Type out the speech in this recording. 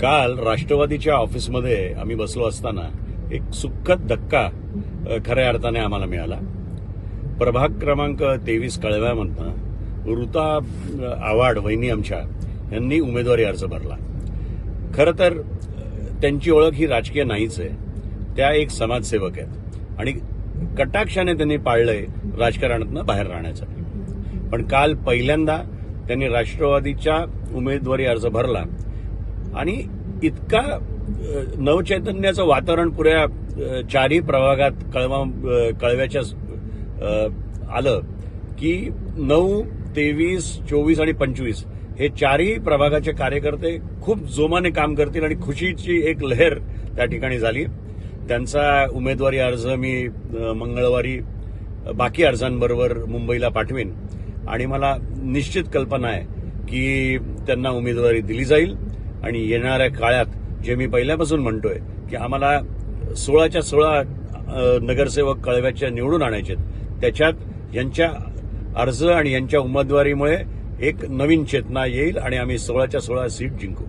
काल राष्ट्रवादीच्या ऑफिसमध्ये आम्ही बसलो असताना एक सुखद धक्का खऱ्या अर्थाने आम्हाला मिळाला. प्रभाग क्रमांक तेवीस कळव्यामधनं ऋता आव्हाड वहिनी आमच्या यांनी उमेदवारी अर्ज भरला. खरं तर त्यांची ओळख ही राजकीय नाहीच आहे. त्या एक समाजसेवक आहेत. आणि कटाक्षाने त्यांनी पाळलंय राजकारणातनं बाहेर राहण्याचं. पण काल पहिल्यांदा त्यांनी राष्ट्रवादीच्या उमेदवारी अर्ज भरला. आणि इतका नवचैतन्याचं वातावरण पुऱ्या चारही प्रभागात कळवा कळव्याच्या आलं की नऊ तेवीस चोवीस आणि पंचवीस हे चारही प्रभागाचे कार्यकर्ते खूप जोमाने काम करतील आणि खुशीची एक लहर त्या ठिकाणी झाली. त्यांचा उमेदवारी अर्ज मी मंगळवारी बाकी अर्जांबरोबर मुंबईला पाठवेन. आणि मला निश्चित कल्पना आहे की त्यांना उमेदवारी दिली जाईल. आणि येणाऱ्या काळात जे मी पहिल्यापासून म्हणतोय की आम्हाला सोळाच्या सोळा नगरसेवक कळव्याच्या निवडून आणायचे त्याच्यात यांच्या अर्ज आणि यांच्या उमेदवारीमुळे एक नवीन चेतना येईल आणि आम्ही सोळाच्या सोळा सीट जिंकू.